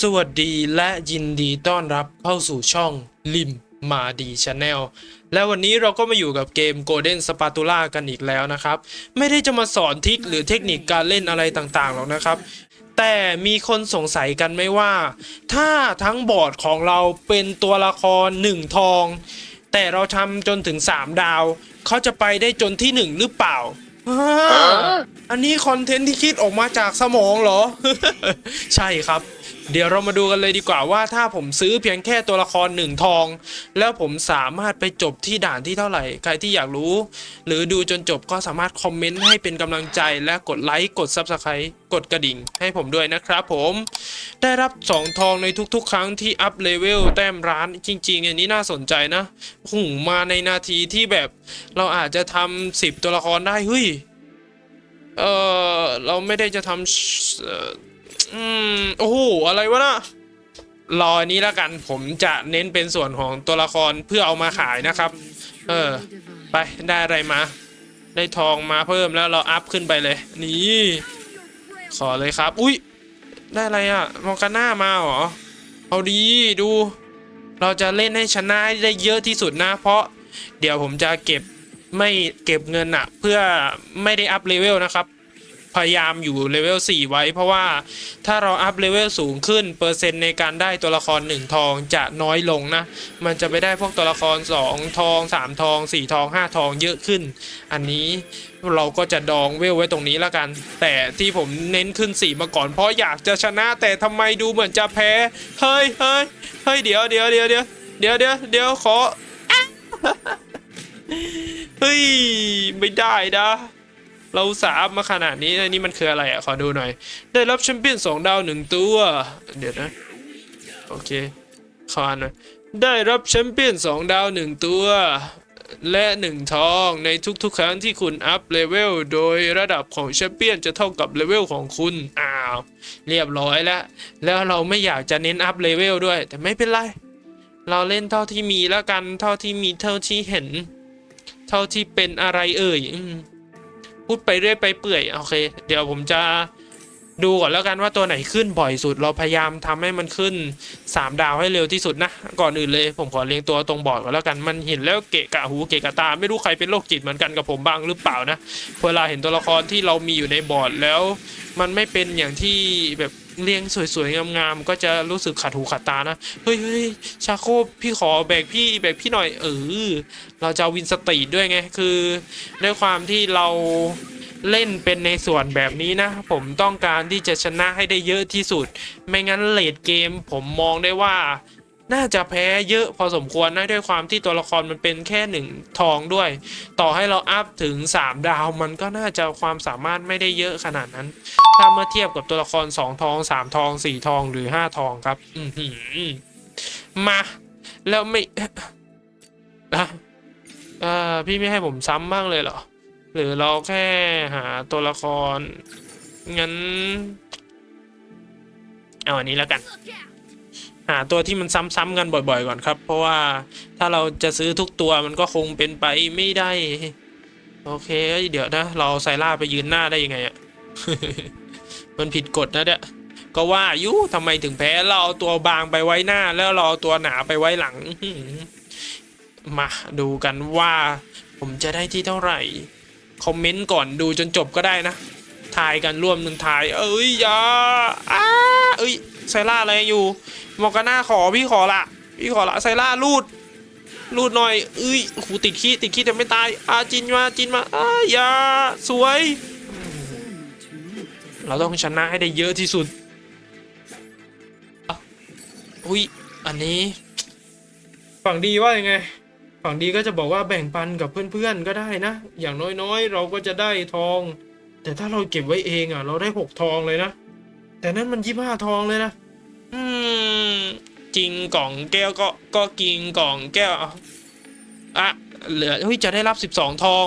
สวัสดีและยินดีต้อนรับเข้าสู่ช่องลิมมาดีชาแนลและวันนี้เราก็มาอยู่กับเกม Golden Spatula กันอีกแล้วนะครับ ไม่ได้จะมาสอนทริคหรือเทคนิคการเล่นอะไรต่างๆหรอกนะครับ แต่มีคนสงสัยกันไหมว่า ถ้าทั้งบอร์ดของเราเป็นตัวละครหนึ่งทอง แต่เราทำจนถึง 3 ดาว เขาจะไปได้จนที่ 1 หรือเปล่าอ่าอันนี้คอนเทนต์ที่คิดออกมาจากสมองเหรอ ใช่ครับ เดี๋ยวเรามาดูกันเลยดีกว่าว่าถ้าผมซื้อเพียงแค่ตัวละครหนึ่งทอง แล้วผมสามารถไปจบที่ด่านที่เท่าไหร่ ใครที่อยากรู้ หรือดูจนจบก็สามารถคอมเมนต์ให้เป็นกำลังใจและกดไลค์กด Subscribe กดกระดิ่งให้ผมด้วยนะครับผมได้รับ 2 ทองในทุกๆ ครั้งที่อัพเลเวลแต้มร้านจริงๆอันนี้น่าสนใจนะหูมาในนาทีที่แบบเราอาจจะทำสิบตัวละครได้เฮ้ยเออเราไม่ได้จะทำ อืมโอ้โหอะไรวะนะรออันนี้แล้วกันผมจะเน้นเป็นส่วนของตัวละครเพื่อเอามาขายนะครับ เออ ไปได้อะไรมา ได้ทองมาเพิ่มแล้วเราอัพขึ้นไปเลย นี่ขอเลยครับ อุ้ยได้อะไรอะมองกันหน้ามาเหรอเอาดีดู เราจะเล่นให้ชนะให้ได้เยอะที่สุดนะ เพราะเดี๋ยวผมจะเก็บไม่เก็บเงินอะเพื่อไม่ได้อัพเลเวลนะครับ พยายามอยู่เลเวล4ไว้ เพราะว่าถ้าเราอัพเลเวลสูงขึ้น เปอร์เซ็นต์ในการได้ตัวละคร 1 ทองจะน้อยลงนะ มันจะไปได้พวกตัวละคร 2 ทอง 3 ทอง 4 ทอง 5 ทองเยอะขึ้น อันนี้เราก็จะดองเวลไว้ตรงนี้แล้วกัน แต่ที่ผมเน้นขึ้น 4 มาก่อน เพราะอยากจะชนะแต่ทำไมดูเหมือนจะแพ้ เฮ้ยเฮ้ยเฮ้ยเดี๋ยวเดี๋ยวเดี๋ยวเดี๋ยวเดี๋ยวเดี๋ยวเดี๋ยวขอเฮ้ย ไม่ได้นะ เราสาบมาขนาดนี้นนี้มันคืออะไรอะขอดูหน่อย ได้รับแชมเปี้ยนสองดาวหนึ่งตัว เดี๋ยวนะ โอเคขออ่านหน่อยได้รับแชมเปี้ยนสองดาวหนึ่งตัว และหนึ่งทองในทุกๆ ครั้งที่คุณอัพเลเวลโดยระดับของแชมเปี้ยนจะเท่ากับเลเวลของคุณ อ้าว เรียบร้อยแล้ว แล้วเราไม่อยากจะเน้นอัพเลเวลด้วย แต่ไม่เป็นไร เราเล่นเท่าที่มีแล้วกัน เท่าที่มีเท่าที่เห็น เท่าที่เป็นอะไรเอ่ยอืม พูดไปเรื่อยไปเปื่อยโอเค เดี๋ยวผมจะดูก่อนแล้วกันว่าตัวไหนขึ้นบ่อยสุด เราพยายามทำให้มันขึ้น 3 ดาวให้เร็วที่สุดนะ ก่อนอื่นเลย ผมขอเรียงตัวตรงบอร์ดก่อนแล้วกันมันเห็นแล้วเกะกะหูเกะกะตา ไม่รู้ใครเป็นโรคจิตเหมือนกันกับผมบ้างหรือเปล่านะเวลาเห็นตัวละครที่เรามีอยู่ในบอร์ดแล้ว มันไม่เป็นอย่างที่แบบ เรียงสวยๆงามๆก็จะรู้สึกขัดหูขัดตานะ เฮ้ยเฮ้ยชาโคพี่ขอแบกพี่แบกพี่หน่อยเออเราจะวินสตรีดด้วยไงคือด้วยความที่เราเล่นเป็นในส่วนแบบนี้นะ ผมต้องการที่จะชนะให้ได้เยอะที่สุด ไม่งั้นเลดเกมผมมองได้ว่า น่าจะแพ้เยอะพอสมควรนะด้วยความที่ตัวละครมันเป็นแค่หนึ่งทองด้วย ต่อให้เราอัพถึง 3 ดาวมันก็น่าจะความสามารถไม่ได้เยอะขนาดนั้น ถ้าเมื่อเทียบกับตัวละคร 2 ทอง 3 ทอง 4 ทองหรือ 5 ทองครับ อืมาแล้วไม่อะเอ่อพี่ไม่ให้ผมซ้ำบ้างเลยเหรอ หรือเราแค่หาตัวละคร งั้น เอาอันนี้แล้วกัน หาตัวที่มันซ้ำๆกันบ่อย ๆ ก่อนครับ เพราะว่าถ้าเราจะซื้อทุกตัวมันก็คงเป็นไปไม่ได้ โอเค เดี๋ยวนะ เราไซล่าไปยืนหน้าได้ยังไงอะมันผิดกฎนะเนี่ยก็ว่าอยุทำไมถึงแพ้เราเอาตัวบางไปไว้หน้า แล้วเราเอาตัวหนาไปไว้หลังมาดูกันว่า ผมจะได้ที่เท่าไหร่ คอมเมนต์ก่อนดูจนจบก็ได้นะ ทายกันร่วมหนึ่งทาย เอ้ยย่าอ้าเอ้ย ไซล่าอะไรอยู่มอกาน่าขอพี่ขอละพี่ขอละไซล่าลูดลูดหน่อยเอ้ยโอ้โหติดขี้ติดขี้แต่ไม่ตายอาจินมาจินมาอ้าอย่าสวย เราต้องชนะให้ได้เยอะที่สุดอุ้ยอันนี้ฝั่งดีว่ายังไงฝั่งดีก็จะบอกว่าแบ่งปันกับเพื่อนๆก็ได้นะ อย่างน้อยๆ เราก็จะได้ทอง แต่ถ้าเราเก็บไว้เองอะ เราได้หกทองเลยนะ แต่นั่นมันยี่ห้าทองเลยนะ อืม จริงกล่องแก้วก็ก็กินกล่องแก้วอาอะเหลือเฮ้ยจะได้รับสิบสองทอง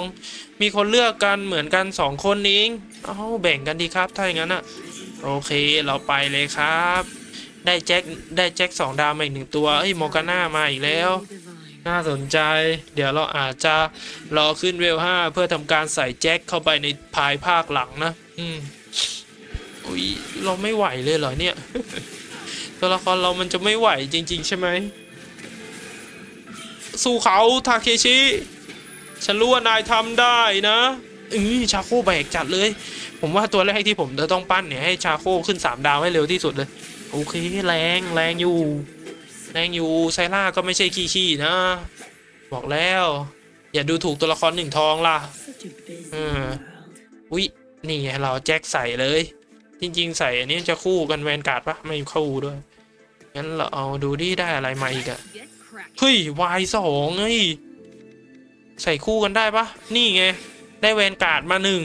มีคนเลือกกันเหมือนกันสองคนเองเอาแบ่งกันดีครับถ้าอย่างนั้นอะ โอเคเราไปเลยครับ ได้แจ็คได้แจ็คสองดาวมาอีกหนึ่งตัวเอ้ยโมกาน่ามาอีกแล้ว น่าสนใจ เดี๋ยวเราอาจจะรอขึ้นเวลห้าเพื่อทำการใส่แจ็คเข้าไปในภายภาคหลังนะ อืม อุ้ยเราไม่ไหวเลยเหรอเนี่ยถตัวละครเรามันจะไม่ไหวจริง ๆ ใช่ไหม สู้เขาทาเคชิ ฉันรู้ว่านายทำได้นะอือชาโคแบกจัดเลย ผมว่าตัวแรกที่ผมจะต้องปั้นเนี่ยให้ชาโคขึ้น 3 ดาวให้เร็วที่สุดเลย โอเคแรงแรงอยู่ แรงอยู่ไซล่าก็ไม่ใช่ขี้ๆนะ บอกแล้ว อย่าดูถูกตัวละครหนึ่งทองล่ะ Such a busy Hmm. world. อุ๊ยนี่ไงเราแจ็คใส่เลย จริง ๆ ใส่อันนี้จะคู่กันแวนการ์ดปะไม่คู่ด้วย งั้นเราเอาดูดิได้อะไรมาอีกอะเฮ้ยวายสองเฮ้ยใส่คู่กันได้ปะนี่ไง ได้แวนการ์ดมาหนึ่ง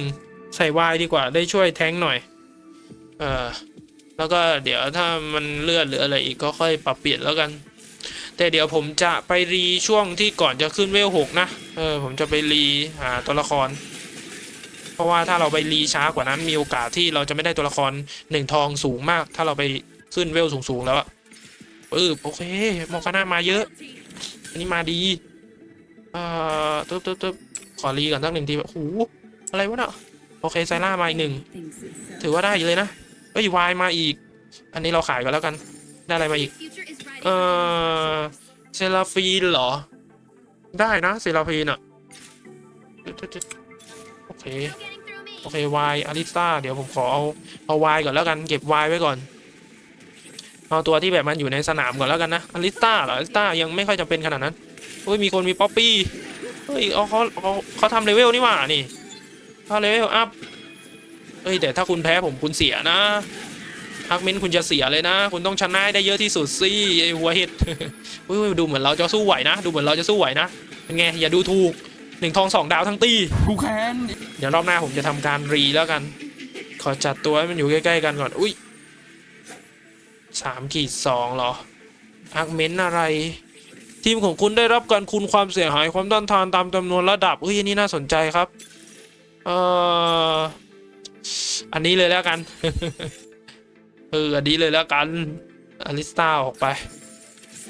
ใส่วายดีกว่าได้ช่วยแทงหน่อย เออแล้วก็เดี๋ยวถ้ามันเลื่อนหรืออะไรอีกก็ค่อยปรับเปลี่ยนแล้วกัน แต่เดี๋ยวผมจะไปรีช่วงที่ก่อนจะขึ้นเวลหกนะ เออผมจะไปรีหาตัวละคร เพราะว่าถ้าเราไปรีช้ากว่านั้นมีโอกาสที่เราจะไม่ได้ตัวละครหนึ่งทองสูงมาก ถ้าเราไปขึ้นเวลสูงๆแล้วอะเออโอเคมอคาน่ามาเยอะ อันนี้มาดีเอ่อตึ๊บตึ๊บตึ๊บขอรีก่อนสักหนึ่งทีโอ้โหอะไรวะเน่ะโอเคไซล่ามาอีกหนึ่งถือว่าได้อยู่เลยนะเอ้ยวายมาอีก อันนี้เราขายกันแล้วกันได้อะไรมาอีกเอ่อเซราฟีนเหรอ ได้นะเซราฟีนอะ เคโอเควายอาริสตาเดี๋ยวผมขอเอาเอาวายก่อนแล้วกันเก็บวายไว้ก่อนเอาตัวที่แบบมันอยู่ในสนามก่อนแล้วกันนะอาริสตาเหรออาริสตายังไม่ค่อยจำเป็นขนาดนั้นเฮ้ยมีคนมีป๊อปปี้เฮ้ยเอาเขาเขาเขาทำเลเวลนี่หว่านี่เขาเลเวลอัพเฮ้ยแต่ถ้าคุณแพ้ผมคุณเสียนะฮักเมนคุณจะเสียเลยนะ คุณต้องชนะได้เยอะที่สุดสิไอหัวเห็ดเฮ้ยดูเหมือนเราจะสู้ไหวนะ ดูเหมือนเราจะสู้ไหวนะเป็นไงอย่าดูถูก หนึ่งทองสองดาวทั้งตีกูแค้นเดี๋ยวรอบหน้าผมจะทำการรีแล้วกัน ขอจัดตัวให้มันอยู่ใกล้ๆกันก่อน อุ้ยสามขีดสองเหรออักเมนอะไร ทีมของคุณได้รับการคูณความเสียหายความต้านทานตามจำนวนระดับเฮ้ยอันนี้น่าสนใจครับเอ่ออันนี้เลยแล้วกันเอออันนี้เลยแล้วกันอลิสตาออกไป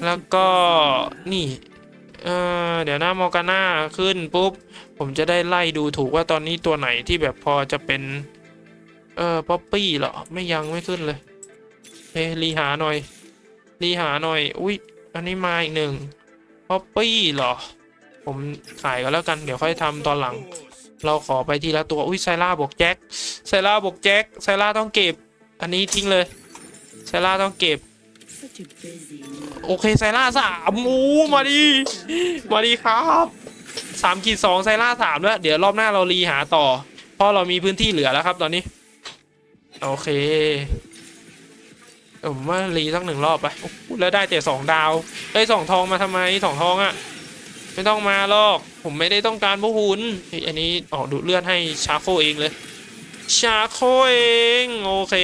แล้วก็นี่ เออเดี๋ยวหน้ามอร์กาน่าขึ้นปุ๊บ ผมจะได้ไล่ดูถูกว่าตอนนี้ตัวไหนที่แบบพอจะเป็น เออป๊อปปี้เหรอ ไม่ยังไม่ขึ้นเลยเฮ้รีหาหน่อยรีหาหน่อย อุ้ยอันนี้มาอีกหนึ่งป๊อปปี้เหรอ ผมขายก็แล้วกันเดี๋ยวค่อยทำตอนหลัง เราขอไปทีละตัว อุ้ยไซล่าบวกแจ็คไซล่าบวกแจ็คไซล่าต้องเก็บ อันนี้ทิ้งเลยไซล่าต้องเก็บ โอเคไซล่าสามอูมาดี มาดีครับสามขีดสองไซล่าสามแล้ว เดี๋ยวรอบหน้าเรารีหาต่อ เพราะเรามีพื้นที่เหลือแล้วครับตอนนี้ โอเคผมว่ารีสักหนึ่งรอบไปแล้วได้แต่สองดาวได้ยสองทองมาทำไมสองทองอะ่ะ ไม่ต้องมาหรอก ผมไม่ได้ต้องการพวกคุณอันนี้ออกดูดเลือดให้ชาโคเองเลย ชาโคเอง โอเค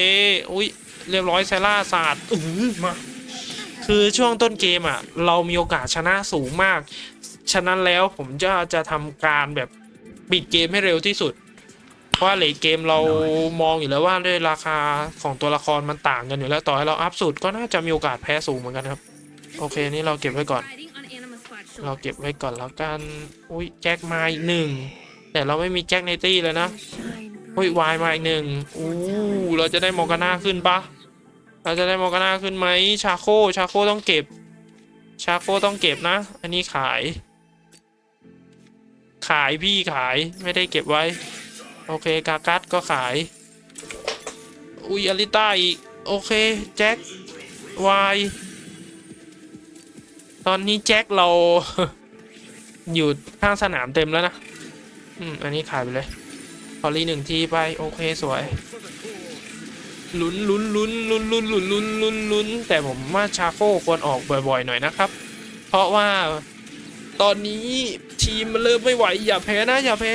อุ้ยเรียบร้อยไซล่าศาสตร์อื้อมา คือช่วงต้นเกมอะ เรามีโอกาสชนะสูงมาก ฉะนั้นแล้วผมจะจะทำการแบบปิดเกมให้เร็วที่สุด เพราะว่าเลทเกมเรามองอยู่แล้วว่าด้วยราคาของตัวละครมันต่างกันอยู่แล้วต่อให้เราอัพสุดก็น่าจะมีโอกาสแพ้สูงเหมือนกันครับ โอเคนี่เราเก็บไว้ก่อน Riding on Anima's flat เรา shoulder. เก็บไว้ก่อนแล้วกันอุ้ยแจ็คมาอีกหนึ่งแต่เราไม่มีแจ็คในตี้เลยนะ Shine อุ้ย bright. วายมาอีกหนึ่งอู้เราจะได้มอร์กาน่าขึ้นปะ เราจะได้มอกนาขึ้นไหมชาโคชาโคต้องเก็บ ชาโคต้องเก็บนะ อันนี้ขาย ขายพี่ขายไม่ได้เก็บไว้ โอเคกากัสก็ขาย อุยอลิต้าอีก โอเค แจ็ควายตอนนี้แจ็คเรา อยู่ข้างสนามเต็มแล้วนะ อืม อันนี้ขายไปเลยพอรีหนึ่งทีไป โอเค สวย ลุ้นลุ้นลุ้นลุ้นลุ้นลุ้นลุ้นลุ้นลุ้นแต่ผมว่าชาโคควรออกบ่อยๆหน่อยนะครับ เพราะว่าตอนนี้ทีมมันเริ่มไม่ไหว อย่าแพ้นะ อย่าแพ้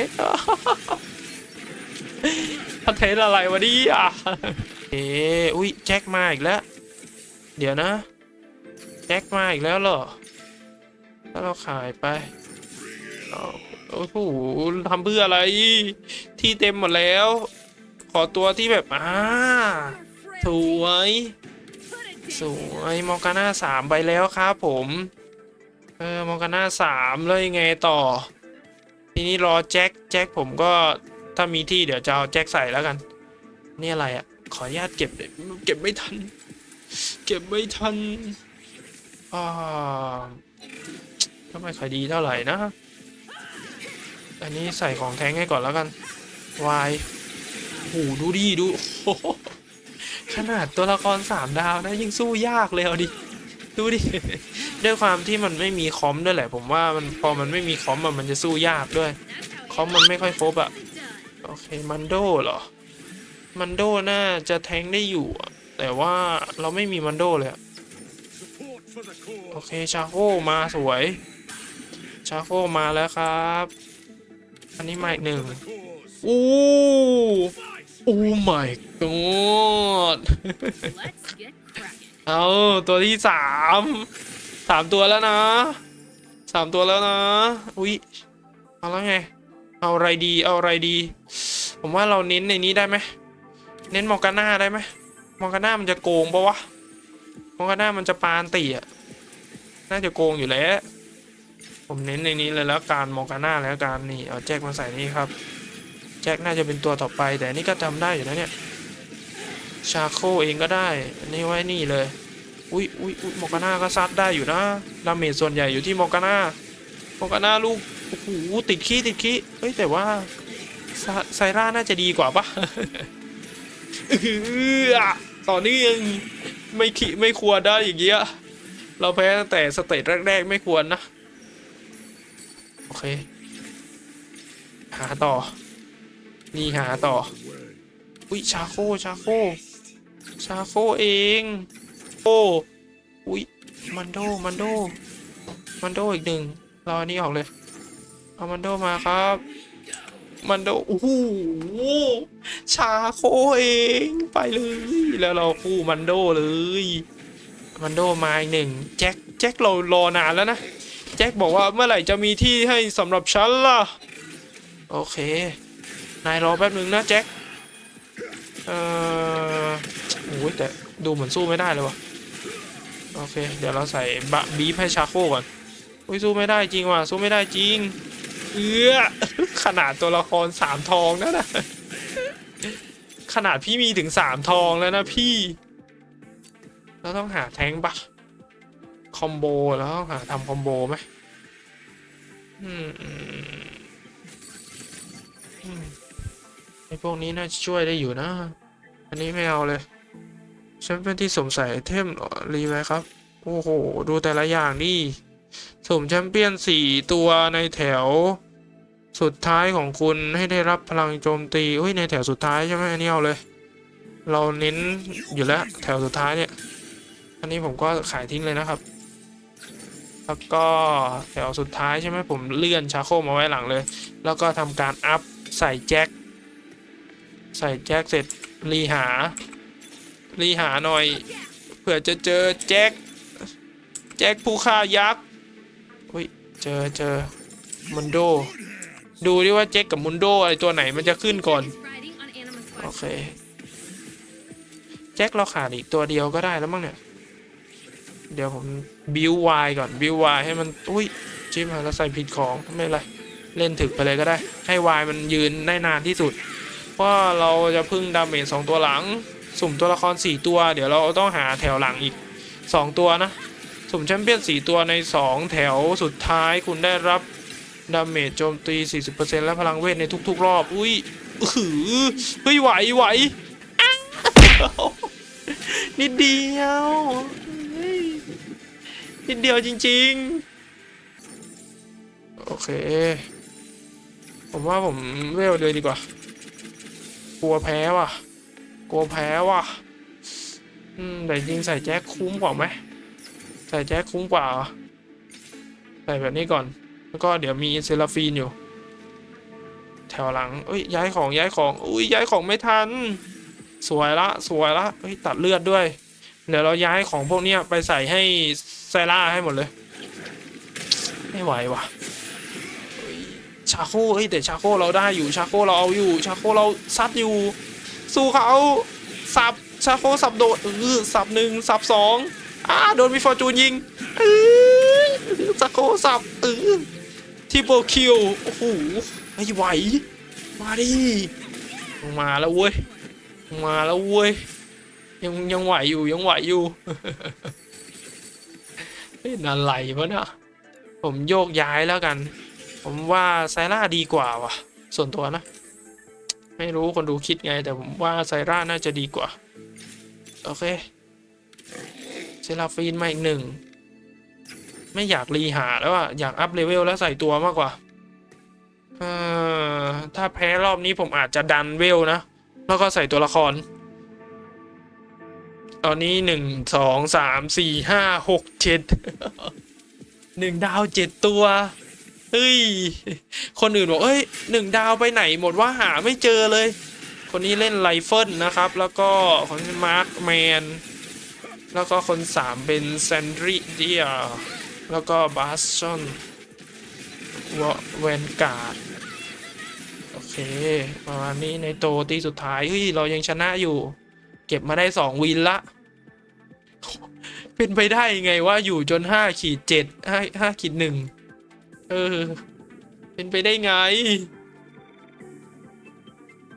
คอนเทนต์อะไรวะเนี่ยเอ๊อุ้ยแจ็คมาอีกแล้ว เดี๋ยวนะ แจ็คมาอีกแล้วเหรอ ถ้าเราขายไปโอ้โหทำเพื่ออะไร ที่เต็มหมดแล้ว ขอตัวที่แบบอ่าสวย สวยมอร์กาน่าสามไปแล้วครับผม เออมอร์กาน่าสามแล้วยังไงต่อ ทีนี้รอแจ็คแจ็คผมก็ถ้ามีที่เดี๋ยวจะเอาแจ็คใส่แล้วกัน นี่อะไรอะ่ะ ขออนุญาตเก็บเก็บไม่ทัน เก็บไม่ทันอ่าก็ไม่ค่อยดีเท่าไหร่นะ อันนี้ใส่ของแท้งให้ก่อนแล้วกันวาย โอ้โหดูดิดูขนาดตัวละครสามดาวนะยังสู้ยากเลยเอาดิดูดิด้วยความที่มันไม่มีคอมด้วยแหละ ผมว่ามันพอมันไม่มีคอมมันจะสู้ยากด้วย คอมมันไม่ค่อยครบอะโอเคมันโดเหรอมันโดน่าจะแทงได้อยู่ แต่ว่าเราไม่มีมันโดเลยโอเคชาโคมาสวย ชาโคมาแล้วครับ อันนี้มาอีกหนึ่งอู้ โอ้ my god เอาตัวที่สามสามตัวแล้วนะสามตัวแล้วนะ อุ๊ยเอาแล้วไง เอาอะไรดี เอาอะไรดี ผมว่าเราเน้นในนี้ได้ไหม เน้นมอร์กาน่าได้ไหมมอร์กาน่ามันจะโกงปะวะมอร์กาน่ามันจะปานตีอะน่าจะโกงอยู่แล้ว ผมเน้นในนี้เลยแล้วการมอร์กาน่าแล้วการนี่ เอาแจ็คมาใส่นี่ครับ แจ็คน่าจะเป็นตัวต่อไป แต่นี่ก็จำได้อยู่นะเนี่ยชาโคเองก็ได้อันนี้ไว้นี่เลย อุ้ยอุ้ยอุ้ยมอกาน่าก็ซัดได้อยู่นะดาเมจส่วนใหญ่อยู่ที่มอกาน่ามอกาน่าลูกโอ้โหติดขี้ติดขี้เฮ้ยแต่ว่าไซร่าน่าจะดีกว่าปะต่อเนื่องไม่ขี้ไม่ควรได้อย่างเงี้ยเราแพ้ตั้งแต่สเตจแรก ๆ ไม่ควรนะ โอเค หาต่อ นี่หาต่อ อุ้ยชาโคชาโคชาโคเอง โอ้อุ้ยมันโดมันโดมันโดอีกหนึ่งรออันนี้ออกเลย เอามันโดมาครับ มันโดโอ้โหชาโคเองไปเลย แล้วเราคู่มันโดเลย มันโดมาอีกหนึ่งแจ็คแจ็คเรารอนานแล้วนะ แจ็คบอกว่าเมื่อไหร่จะมีที่ให้สำหรับฉันล่ะ โอเค นายรอแป๊บนึงนะแจ็ค เอ่อโอ้ยแต่ดูเหมือนสู้ไม่ได้เลยวะโอเค เดี๋ยวเราใส่บะบีให้ชาโคก่อนอุ้ยสู้ไม่ได้จริงว่ะสู้ไม่ได้จริง เออขนาดตัวละครสามทองนะนะขนาดพี่มีถึงสามทองแล้วนะพี่ เราต้องหาแทงค์ปะคอมโบแล้วต้องหาทำคอมโบไหมอืมอืม ไอพวกนี้น่าจะช่วยได้อยู่นะ อันนี้ไม่เอาเลยฉันเป็นที่สงสัยเทมหรอรีไว้ครับ โอ้โห ดูแต่ละอย่างดิสมแชมเปี้ยนสี่ตัวในแถว สุดท้ายของคุณให้ได้รับพลังโจมตีเฮ้ยในแถวสุดท้ายใช่ไหมอันนี้เอาเลย เราเน้นอยู่แล้วแถวสุดท้ายเนี่ย อันนี้ผมก็ขายทิ้งเลยนะครับ แล้วก็แถวสุดท้ายใช่ไหมผมเลื่อนชาโคมาไว้หลังเลย แล้วก็ทำการอัพใส่แจ็ค ใส่แจ็คเสร็จรีหา รีหาหน่อย เผื่อจะเจอแจ็ค แจ็คผู้ฆ่ายักษ์อุ้ยเจอเจอมุนโด ดูดิว่าแจ็คกับมุนโดอะไรตัวไหนมันจะขึ้นก่อน โอเค แจ็คเราขาดอีกตัวเดียวก็ได้แล้วมั้งเนี่ย เดี๋ยวผมบิววายก่อนบิววายให้มันอุ้ยชิมหาแล้วใส่ผิดของไม่เป็นไรเล่นถึกไปเลยก็ได้ ให้วายมันยืนได้นานที่สุด เพราเราจะพึ่งดาเมจสองตัวหลัง สุ่มตัวละครสี่ตัว เดี๋ยวเราต้องหาแถวหลังอีกสองตัวนะ สุ่มแชมเปี้ยนสี่ตัวในสองแถวสุดท้ายคุณได้รับดาเมจโจมตี 40%และพลังเวทในทุก ๆ รอบ อุ้ยอื้อหือเฮ้ยไหวไหวอ้าวนิดเดียวนิดเดียวจริง ๆ โอเค ผมว่าผมเวลเลยดีกว่า กลัวแพ้ว่ะ กลัวแพ้ว่ะ อืมแต่จริงใส่แจ็คคุ้มกว่าไหมใส่แจ็คคุ้มกว่า ใส่แบบนี้ก่อน แล้วก็เดี๋ยวมีเซราฟีนอยู่ แถวหลังเอ้ยย้ายของย้ายของ อุ้ยย้ายของไม่ทัน สวยละสวยละเอ้ยตัดเลือดด้วย เดี๋ยวเราย้ายของพวกเนี้ยไปใส่ให้ไซล่าให้หมดเลย ไม่ไหวว่ะ ชาโคเอ้ยแต่ชาโคเราได้อยู่ชาโคเราเอาอยู่ ชาโคเราซัดอยู่ สู้เขาสับชาโคสับโดดเออสับหนึ่งสับสองอ้าโดนมีฟอร์จูนยิงเออชาโคสับเออที่โปคิวโอ้โหไม่ไหว มาดิมาแล้วเว้ยมาแล้วเว้ยยังยังไหวอยู่ยังไหวอยู่เฮ้ยอะไรวะเนี่ยผมโยกย้ายแล้วกัน ผมว่าไซร่าดีกว่าว่ะ ส่วนตัวนะ ไม่รู้คนดูคิดไง แต่ผมว่าไซร่าน่าจะดีกว่า โอเค เซราฟีนมาอีกหนึ่ง ไม่อยากรีหาแล้วอะอยากอัพเลเวลแล้วใส่ตัวมากกว่าเออถ้าแพ้รอบนี้ผมอาจจะดันเวลนะ แล้วก็ใส่ตัวละคร ตอนนี้หนึ่งสองสามสี่ห้าหกเจ็ดหนึ่งดาวเจ็ดตัว เฮ้ย คนอื่นบอกเอ้ยหนึ่งดาวไปไหนหมดว่าหาไม่เจอเลย คนนี้เล่นไรเฟิลนะครับ แล้วก็คนมาร์คแมน แล้วก็คนสามเป็นแซนดริเดียแล้วก็บาสชอนวเวนการ์ด โอเค ประมาณนี้ในโตตีสุดท้าย เฮ้ย เรายังชนะอยู่ เก็บมาได้สองวินละ เป็นไปได้ยังไงว่าอยู่จนห้าขีดเจ็ดห้าห้าขีดหนึ่ง เออ เป็นไปได้ไง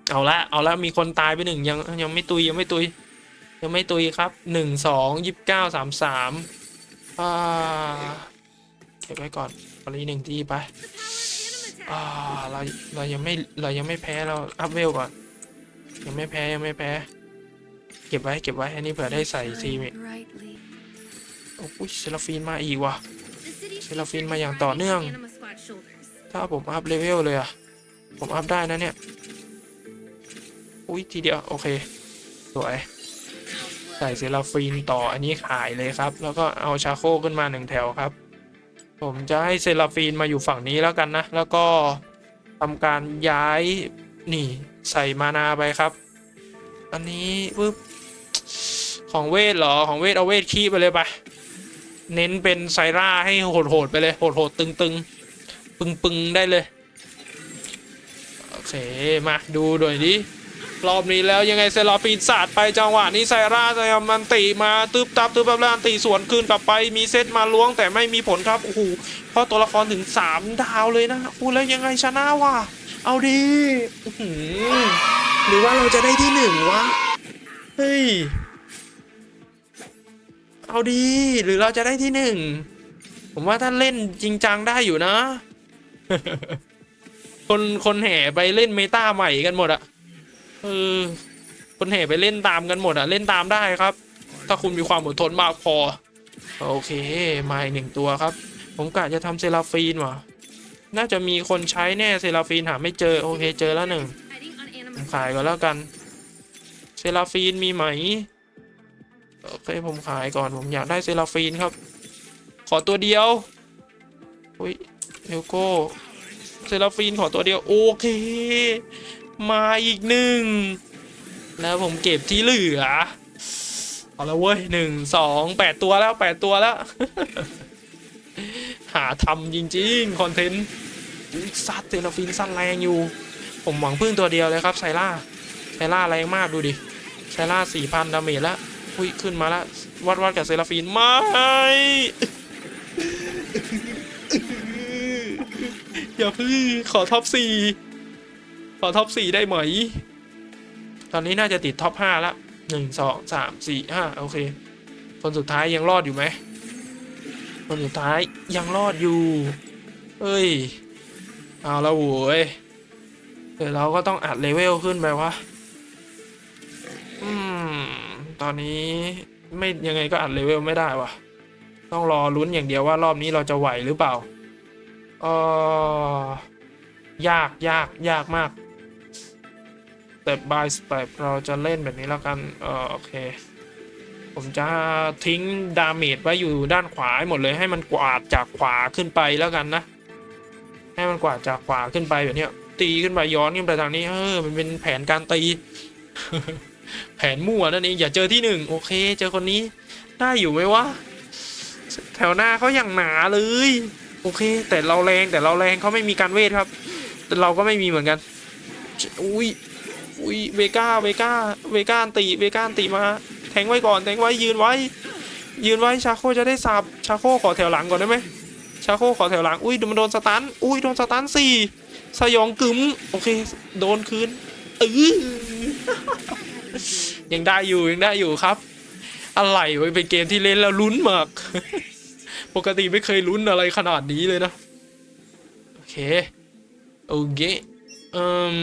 เอาละเอาละมีคนตายไปหนึ่งยังยังไม่ตุยยังไม่ตุย ยังไม่ตุยครับหนึ่งสองยี่สิบเก้าสามสามอ่าเก็บไว้ก่อนปรีหนึ่งทีไปอ่าเราเรายังไม่เรายังไม่แพ้เราอัพเวลก่อน ยังไม่แพ้ยังไม่แพ้ เก็บไว้เก็บไว้อันนี้เผื่อได้ใส่ทีม brightly. โอ้ยเซราฟีนมาอีกว่ะ เซราฟีนมาอย่างต่อเนื่อง ถ้าผมอัพเลเวลเลยอะผมอัพได้นะเนี่ย อุ้ยทีเดียว โอเค สวย ใส่เซราฟีนต่ออันนี้ขายเลยครับ แล้วก็เอาชาโคขึ้นมาหนึ่งแถวครับ ผมจะให้เซราฟีนมาอยู่ฝั่งนี้แล้วกันนะ แล้วก็ทำการย้ายนี่ใส่มานาไปครับ อันนี้ปึ๊บของเวทเหรอ ของเวทเอาเวทคีไปเลยไป เน้นเป็นไซร่าให้โหดๆไปเลยโหดๆตึงๆ ปึงๆ ได้เลย โอเค มาดูหน่อยดิรอบนี้แล้วยังไงเซราฟีนสาดไปจังหวะนี้ไซร่าจะยมันตีมาตึบตับตึบตับแล้วอันตีสวนคืนกลับไปมีเซตมาล้วงแต่ไม่มีผลครับโอ้โหเพราะตัวละครถึง 3 ดาวเลยนะอู้แล้วยังไงชนะวะเอาดีอื้อหือหรือว่าเราจะได้ที่หนึ่งวะเฮ้ย เอาดีหรือเราจะได้ที่หนึ่งผมว่าท่านเล่นจริงจังได้อยู่นะ คนคนแห่ไปเล่นเมตาใหม่กันหมดอะเออคนแห่ไปเล่นตามกันหมดอะเล่นตามได้ครับ ถ้าคุณมีความอดทนมากพอ โอเคมาอีกหนึ่งตัวครับ ผมกะจะทำเซราฟีนว่ะ น่าจะมีคนใช้แน่เซราฟีนหาไม่เจอโอเคเจอแล้วหนึ่ง Hiding on ผ Anima มขายก่อนแล้วกัน เซราฟีนมีไหม โอเคผมขายก่อนผมอยากได้เซราฟีนครับ ขอตัวเดียวอุ้ยเอลโก้เซราฟีนขอตัวเดียวโอเค มาอีกหนึ่งแล้วผมเก็บที่เหลือเอาละเว้ยหนึ่งสองแปดตัวแล้วแปดตัวแล้ว หาทำจริงๆ คอนเทนต์ซัดเซราฟีนสั้นแรงอยู่ ผมหวังพึ่งตัวเดียวเลยครับไซล่าไซล่าแรงมากดูดิไซล่าสี่พันดาเมจแล้ว อุ้ยขึ้นมาล้ววัดวัดกับเซราฟีนไม่อย่าพึ่งขอท็อปสี่ขอท็อปสี่ได้ไหม ตอนนี้น่าจะติดท็อปห้าละหนึ่งสองสามสี่ห้าโอเค คนสุดท้ายยังรอดอยู่ไหมคนสุดท้ายยังรอดอยู่ เอ้ย เอาละโว้ยเดี๋ยวเราก็ต้องอัดเลเวลขึ้นไปวะ ตอนนี้ไม่ยังไงก็อัดเลเวลไม่ได้วะต้องรอลุ้นอย่างเดียวว่ารอบนี้เราจะไหวหรือเปล่าเออยากยากยากมาก step by step เราจะเล่นแบบนี้แล้วกันเออโอเคผมจะทิ้งดาเมจไว้อยู่ด้านขวาหหมดเลยให้มันกวาดจากขวาขึ้นไปแล้วกันนะ ให้มันกวาดจากขวาขึ้นไปแบบนี้ตีขึ้นไปย้อนขึ้นไปทางนี้เออมันเป็นแผนการตี แผนมั่วนั่นเองอย่าเจอที่หนึ่งโอเค เจอคนนี้ ได้อยู่ไหมวะแถวหน้าเขาอย่างหนาเลย โอเค แต่เราแรงแต่เราแรงเขาไม่มีการเวทครับ แต่เราก็ไม่มีเหมือนกัน อุ้ยอุ้ยเวก้าเวก้าเวก้าตีเวก้าตีมา แทงไว้ก่อนแทงไว้ยืนไว้ ยืนไว้ชาโคจะได้สับชาโคขอแถวหลังก่อนได้ไหมชาโคขอแถวหลังอุ้ยมันโดนสตันอุ้ยโดนสตันสี่สยองกึมโอเค โดนคืนเออ ยังได้อยู่ยังได้อยู่ครับ อะไรเป็นเกมที่เล่นแล้วลุ้นมาก ปกติไม่เคยลุ้นอะไรขนาดนี้เลยนะ โอเค โอเคเอ่ม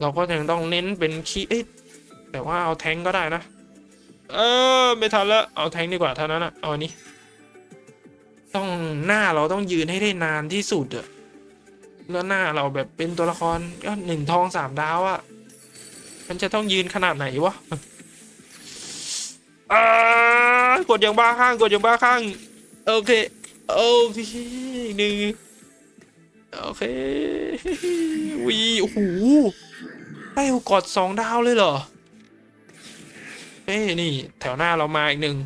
เราก็ยังต้องเน้นเป็นคีย์เอ้แต่ว่าเอาแทงก็ได้นะ เออ ไม่ทันแล้ว เอาแทงดีกว่าเท่านั้นอะเอาอันนี้ ต้องหน้าเราต้องยืนให้ได้นานที่สุดอะแล้วหน้าเราแบบเป็นตัวละครก็หนึ่งทองสามดาวอะ มันจะต้องยืนขนาดไหนวะกดอย่างบ้าข้างกดอย่างบ้าข้าง โอเค โอเคหนึ่งโอเควีโอ้โหได้กอดสองดาวเลยเหรอเอ้นี่ แถวหน้าเรามาอีกหนึ่ง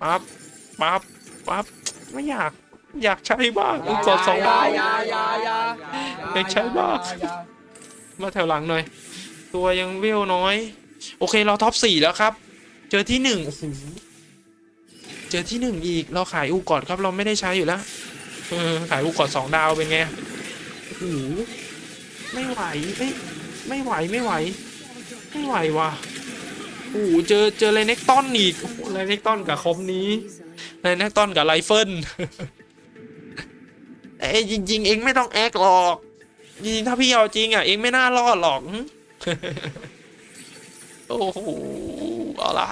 ปั๊บปั๊บปั๊บไม่อยาก อยากใช้บ้างกอดสองดาวอยากใช้บ้างมาแถวหลังหน่อย ตัวยังเวลน้อย โอเคเราท็อปสี่แล้วครับ เจอที่หนึ่งโอ้โหเจอที่หนึ่งอีกเราขายอูกอดครับเราไม่ได้ใช้อยู่แล้วขายอูกอดสองดาวเป็นไงโอ้โหไม่ไหวไม่ไม่ไหวไม่ไหว ไม่ไหวว่ะโอ้โหเจอเจอไรเน็กตันอีกโอ้โหไรเน็กตันกับคอมนี้ไรเน็กตันกับไรเฟิลเอ้ยจริงๆ เองไม่ต้องแอคหรอกจริงๆถ้าพี่เอาจริงอะเองไม่น่ารอดหรอก โอ้โหเอาละ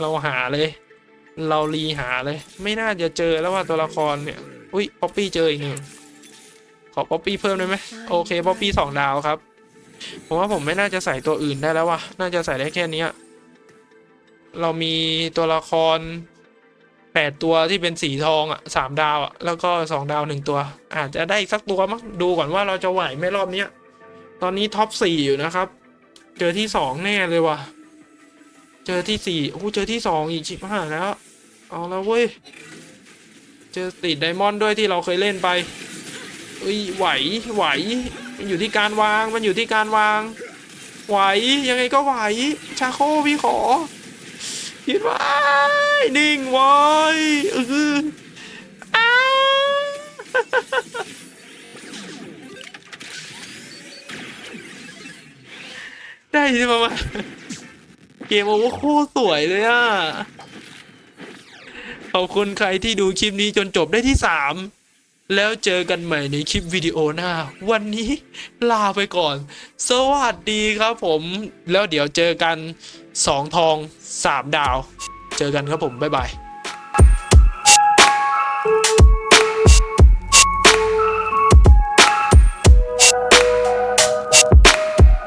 เราหาเลย เรารีหาเลย ไม่น่าจะเจอแล้วว่าตัวละครเนี่ย อุ้ยป๊อปปี้เจออีกหนึ่งขอป๊อปปี้เพิ่มได้ไหมโอเคป๊อปปี้สองดาวครับ ผมว่าผมไม่น่าจะใส่ตัวอื่นได้แล้วว่ะ น่าจะใส่ได้แค่เนี้ยเรามีตัวละครแปดตัวที่เป็นสีทองอะสามดาวอะ แล้วก็สองดาวหนึ่งตัว อาจจะได้อีกสักตัวมั้งดูก่อนว่าเราจะไหวไหมรอบเนี้ย ตอนนี้ท็อปสี่อยู่นะครับ เจอที่สองแน่เลยว่ะ เจอที่สี่โอ้เจอที่สองอีกชิบหายแล้ว เอาแล้วเว้ย เจอติดไดมอนด์ด้วยที่เราเคยเล่นไปเอ้ยไหวไหว มันอยู่ที่การวาง มันอยู่ที่การวาง ไหวยังไงก็ไหว ชาโคพี่ขอยืนไว้นิ่งไว้เอออ้า ได้ใช่ไหมเกมโอเวอร์โคตรสวยเลยอะ ขอบคุณใครที่ดูคลิปนี้จนจบได้ที่3แล้วเจอกันใหม่ในคลิปวิดีโอหน้า วันนี้ลาไปก่อน สวัสดีครับผม แล้วเดี๋ยวเจอกัน2ทอง3ดาว เจอกันครับผม บ๊ายบาย